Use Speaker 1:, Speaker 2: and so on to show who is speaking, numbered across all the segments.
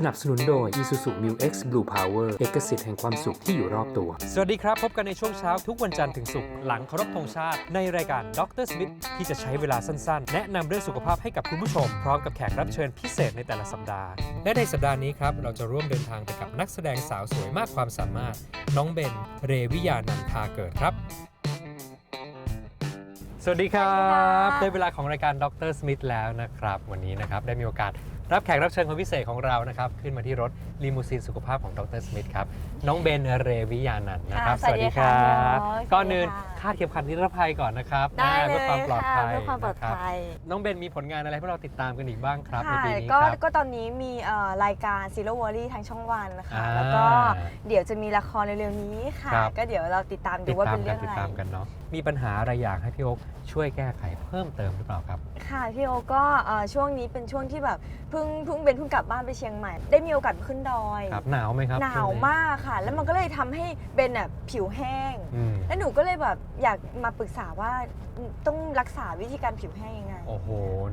Speaker 1: สนับสนุนโดย Isuzu Mu X Blue Power เอกสิทธิ์แห่งความสุขที่อยู่รอบตัว
Speaker 2: สวัสดีครับ พบกันในช่วงเช้าทุกวันจันทร์ถึงศุกร์หลังเคารพธงชาติ ในรายการดรสมิธที่จะใช้เวลาสั้นๆ แนะนำเรื่องสุขภาพให้กับคุณผู้ชม พร้อมกับแขกรับเชิญพิเศษในแต่ละสัปดาห์ และในสัปดาห์นี้ครับ เราจะร่วมเดินทางไปกับนักแสดงสาวสวยมากความสามารถ น้องเบน เรวิยานันทาเกิดครับ สวัสดีครับ ได้เวลาของรายการดรสมิธแล้วนะครับ วันนี้นะครับได้มีโอกาส รับแขกรับเชิญคนพิเศษของเรานะครับขึ้นมาที่รถลีมูซีนสุขภาพของดรสมิธครับน้องเบนเรวิยานันท์นะครับ
Speaker 3: ค่ะสวัสดีค่ะพี่โอ๊ต
Speaker 2: ก่อนอื่น
Speaker 3: สวัสดีค่ะ
Speaker 2: คาดเข็มขัดนิรภัยก่อนนะครับ
Speaker 3: ได้
Speaker 2: อ่า
Speaker 3: เล
Speaker 2: เพื่อยความปลอด
Speaker 3: ค่ะ
Speaker 2: ภัย
Speaker 3: เพื่อความปลอด
Speaker 2: นะครับ
Speaker 3: ภัย
Speaker 2: น้องเบนมีผลงานอะไรให้พวกเราติดตามกันอีกบ้างครับใน
Speaker 3: ค่ะ
Speaker 2: ปีนี้
Speaker 3: ก็
Speaker 2: ครับ
Speaker 3: ก็ตอนนี้มีเอ่อรายการ Zero Worry ทางช่องวันนะคะ
Speaker 2: อ่า
Speaker 3: แล้วก็เดี๋ยวจะมีละครเร็วๆนี้ค่ะ
Speaker 2: ครับ
Speaker 3: ก็เดี๋ยวเราติดตามดู
Speaker 2: ติด
Speaker 3: ว่า
Speaker 2: ตาม
Speaker 3: เป็น
Speaker 2: กั
Speaker 3: เรื่
Speaker 2: น
Speaker 3: อง
Speaker 2: ติด
Speaker 3: อะไร
Speaker 2: ตามกันเนาะมีปัญหาอะไรอยากให้พี่โอ๊คช่วยแก้ไขเพิ่มเติมหรือเปล่าครับ
Speaker 3: ค่ะพี่โอก็เอ่อช่วงนี้เป็นช่วงที่แบบเพิ่งเพิ่งเป็นเพิ่งกลับบ้านไปเชียงใหม่ ได้มีโอกาสขึ้นดอย
Speaker 2: ครับหนาวไหมครับ
Speaker 3: หนาว
Speaker 2: ช่ง
Speaker 3: มากค่ะ แล้วมันก็เลยทำให้เบนแบบผิวแห้ง
Speaker 2: อืม
Speaker 3: แล้วหนูก็เลยแบบอยากมาปรึกษาว่าต้องรักษาวิธีการผิวแห้งยังไง
Speaker 2: โอ้โห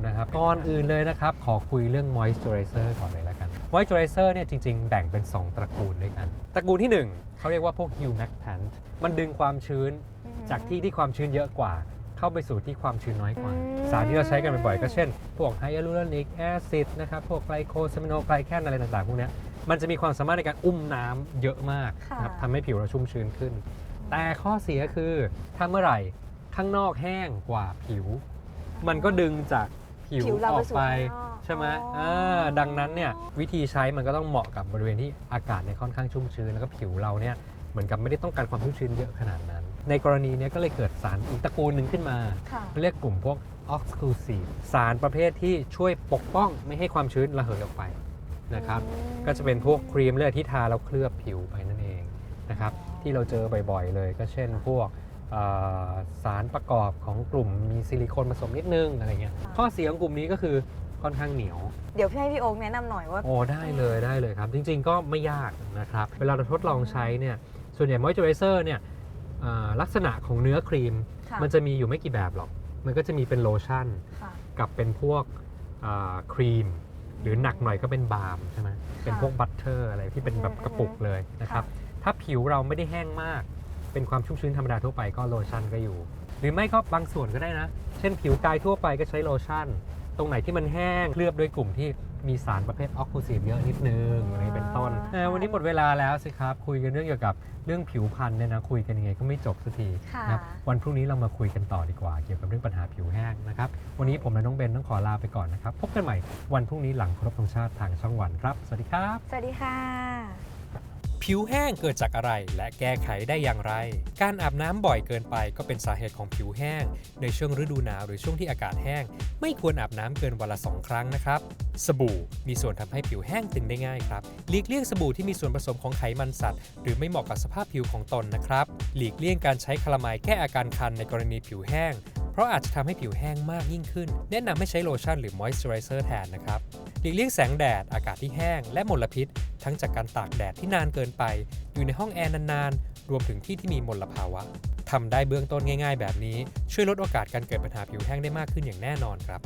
Speaker 2: นะครับก่อนอื่นเลยนะครับ ขอคุยเรื่อง moisturizer ก่อนเลยแล้วกัน moisturizer เนี่ยจริง ๆ แบ่งเป็น 2 ตระกูลด้วยกัน ตระกูลที่ 1เขาเรียกว่าพวก humectant มันดึงความชื้น
Speaker 3: อืม
Speaker 2: จากที่ที่ความชื้นเยอะกว่า เข้าไปสู่ที่ความชื้นน้อยกว่า
Speaker 3: อืม
Speaker 2: สารที่เราใช้กันบ่อยๆก็เช่น พวกไฮยาลูรอนิกแอซิดนะครับ พวกไกลโคซามิโนไกลแคนอะไรต่างๆ พวกเนี้ย มันจะมีความสามารถในการอุ้มน้ำเยอะมาก
Speaker 3: ค่ะ
Speaker 2: นะครับทำให้ผิวเราชุ่มชื้นขึ้น แต่ข้อเสียคือถ้าเมื่อไหร่ข้างนอกแห้งกว่าผิว มันก็ดึงจากผิว
Speaker 3: ผิวเรา
Speaker 2: อ
Speaker 3: ไป
Speaker 2: อก
Speaker 3: สู่
Speaker 2: ไป
Speaker 3: ข้างนอก
Speaker 2: ใช่ไหม
Speaker 3: อ๋ออ่
Speaker 2: อ่าดังนั้นเนี่ยวิธีใช้มันก็ต้องเหมาะกับบริเวณที่อากาศเนี่ยค่อนข้างชุ่มชื้น แล้วก็ผิวเราเนี่ยเหมือนกับไม่ได้ต้องการความชุ่มชื้นเยอะขนาดนั้น ในกรณีเนี้ยก็เลยเกิดสารอีกตระกูลหนึ่งขึ้นมา
Speaker 3: ค่ะ
Speaker 2: เรียกกลุ่มพวก occlusive สารประเภทที่ช่วยปกป้องไม่ให้ความชื้นระเหยออกไป นะครับ
Speaker 3: อืม
Speaker 2: ก็จะเป็นพวกครีมเลือดที่ทาแล้วเคลือบผิวไปนั่นเองนะครับ ที่เราเจอบ่อยๆเลย ก็เช่นพวกเอ่อสารประกอบของกลุ่มมีซิลิโคนผสมนิดนึงอะไรเงี้ย ข้อเสียของกลุ่มนี้ก็คือค่อนข้างเหนียว
Speaker 3: เดี๋ยวพี่ให้พี่โอ๊คแนะนำหน่อยว่า
Speaker 2: โอ้ได้เลยได้เลยครับ จริงๆก็ไม่ยากนะครับ เวลาเราทดลองใช้เนี่ย ส่วนใหญ่มอยเจอไรเซอร์เนี่ยเอ่อลักษณะของเนื้อครีม
Speaker 3: ค่ะ
Speaker 2: มันจะมีอยู่ไม่กี่แบบหรอก มันก็จะมีเป็นโลชั่น
Speaker 3: ค่ะ
Speaker 2: กับเป็นพวกเอ่อครีม หรือหนักหน่อยก็เป็นบาล์มใช่ไหมเป็นพวกบัตเตอร์อะไรที่เป็นแบบกระปุกเลยนะครับถ้าผิวเราไม่ได้แห้งมาก เป็นความชุ่มชื้นธรรมดาทั่วไปก็โลชั่นก็อยู่ หรือไม่ก็บางส่วนก็ได้นะ เช่นผิวกายทั่วไปก็ใช้โลชั่น ตรงไหนที่มันแห้งเคลือบด้วยกลุ่มที่มีสารประเภทออกคูซีฟเยอะนิดนึงอะไรเป็นต้นเออวันนี้หมดเวลาแล้วสิครับ คุยกันเรื่องเกี่ยวกับเรื่องผิวพรรณเนี่ยนะคุยกันยังไงก็ไม่จบสักที
Speaker 3: ค่ะ
Speaker 2: นะครับวันพรุ่งนี้เรามาคุยกันต่อดีกว่า เกี่ยวกับเรื่องปัญหาผิวแห้งนะครับ วันนี้ผมและน้องเบนต้องขอลาไปก่อนนะครับ พบกันใหม่วันพรุ่งนี้หลังเคารพธงชาติทางช่องวันครับ สวัสดีครับ
Speaker 3: สวัสดีค่ะ
Speaker 2: ผิวแห้งเกิดจากอะไรและแก้ไขได้อย่างไร การอาบน้ำบ่อยเกินไปก็เป็นสาเหตุของผิวแห้ง ในช่วงฤดูหนาวหรือช่วงที่อากาศแห้ง ไม่ควรอาบน้ำเกินวันละ 2 ครั้งนะครับ สบู่มีส่วนทำให้ผิวแห้งตึงได้ง่ายครับ หลีกเลี่ยงสบู่ที่มีส่วนผสมของไขมันสัตว์ หรือไม่เหมาะกับสภาพผิวของตนนะครับ หลีกเลี่ยงการใช้คลามายแก้อาการคันในกรณีผิวแห้ง เพราะอาจจะทำให้ผิวแห้งมากยิ่งขึ้น แนะนำให้ใช้โลชั่นหรือมอยส์เจอไรเซอร์แทนนะครับหลีกเลี่ยงแสงแดด อากาศที่แห้ง และมลพิษ ทั้งจากการตากแดดที่นานเกินไป อยู่ในห้องแอร์นานๆ รวมถึงที่ที่มีมลภาวะทำได้เบื้องต้นง่าย ๆ แบบนี้ ช่วยลดโอกาสการเกิดปัญหาผิวแห้งได้มากขึ้นอย่างแน่นอนครับ